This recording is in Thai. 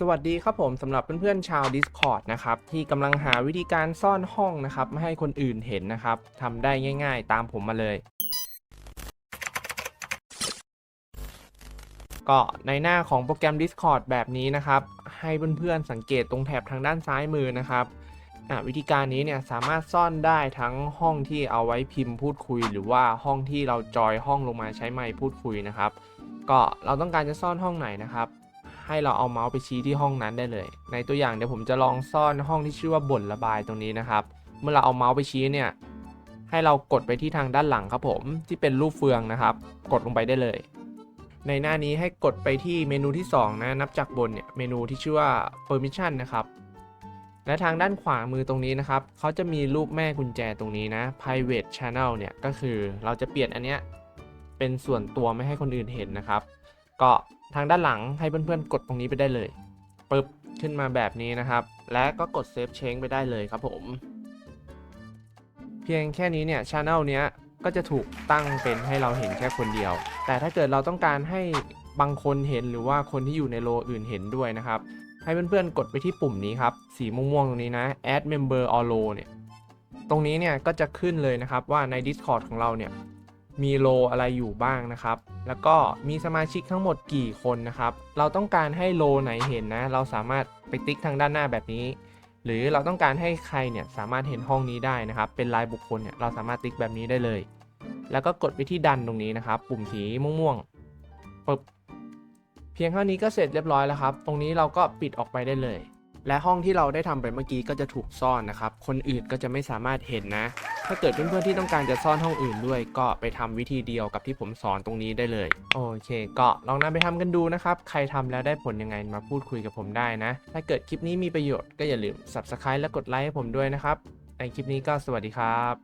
สวัสดีครับผมสำหรับเพื่อนๆชาว Discord นะครับที่กำลังหาวิธีการซ่อนห้องนะครับไม่ให้คนอื่นเห็นนะครับทำได้ง่าย ๆ ตามผมมาเลย ก็ในหน้าของโปรแกรม Discord แบบนี้นะครับให้เพื่อนๆสังเกตตรงแถบทางด้านซ้ายมือนะครับวิธีการนี้เนี่ยสามารถซ่อนได้ทั้งห้องที่เอาไว้พิมพ์พูดคุย หรือว่าห้องที่เราจอยห้องลงมาใช้ไมค์พูดคุยนะครับ ก็เราต้องการจะซ่อนห้องไหนนะครับ ให้เราเอาเมาส์ไปชี้ที่ห้องนั้นได้เลย ในตัวอย่างเดี๋ยวผมจะลองซ่อนห้องที่ชื่อว่าบ่นระบายตรงนี้นะครับ เมื่อเราเอาเมาส์ไปชี้เนี่ยให้เรากดไปที่ทางด้านหลังครับผมที่เป็นรูปเฟืองนะครับ กดลงไปได้เลย ในหน้านี้ให้กดไปที่เมนูที่ 2 นะ นับจากบนเนี่ยเมนูที่ชื่อว่า permission นะครับและทางด้านขวามือตรงนี้นะครับเขาจะมีรูปแม่กุญแจตรงนี้นะ private channel เนี่ยก็คือเราจะเปลี่ยนอันเนี้ยเป็นส่วนตัวไม่ให้คนอื่นเห็นนะครับ ก็ทางด้านหลังให้เพื่อนๆ กดตรงนี้ไปได้เลยปึ๊บขึ้นมาแบบนี้นะครับ และก็กดเซฟเชงไปได้เลยครับผม เพียงแค่นี้เนี่ยช anel เนี้ยก็จะถูกตั้งเป็นให้เราเห็นแค่คนเดียว แต่ถ้าเกิดเราต้องการให้บางคนเห็นหรือว่าคนที่อยู่ในโลอื่นเห็นด้วยนะครับ ให้เพื่อนๆ กดไปที่ปุ่มนี้ครับ สีม่วงๆ ตรงนี้นะ add member or row เนี่ย ตรงนี้เนี่ยก็จะขึ้นเลยนะครับว่าใน Discord ของเราเนี่ย มีโลอะไรอยู่บ้างนะครับ แล้วก็มีสมาชิกทั้งหมดกี่คนนะครับ เราต้องการให้โลไหนเห็นนะ เราสามารถไปติ๊กทางด้านหน้าแบบนี้ หรือเราต้องการให้ใครเนี่ยสามารถเห็นห้องนี้ได้นะครับ เป็นรายบุคคลเนี่ยเราสามารถติ๊กแบบนี้ได้เลย แล้วก็กดไปที่ดันตรงนี้นะครับ ปุ่มสีม่วงๆปึ๊บเพียงเท่านี้ก็เสร็จเรียบร้อยแล้วครับ ตรงนี้เราก็ปิดออกไปได้เลย และห้องที่เราได้ทำไปเมื่อกี้ก็จะถูกซ่อนนะครับ คนอื่นก็จะไม่สามารถเห็นนะ ถ้าเกิดเพื่อนๆที่ต้องการจะซ่อนห้องอื่นด้วย ก็ไปทำวิธีเดียวกับที่ผมสอนตรงนี้ได้เลย โอเค ก็ลองนำไปทำกันดูนะครับ ใครทำแล้วได้ผลยังไงมาพูดคุยกับผมได้นะ ถ้าเกิดคลิปนี้มีประโยชน์ก็อย่าลืม subscribe และกดไลค์ให้ผมด้วยนะครับ ในคลิปนี้ก็สวัสดีครับ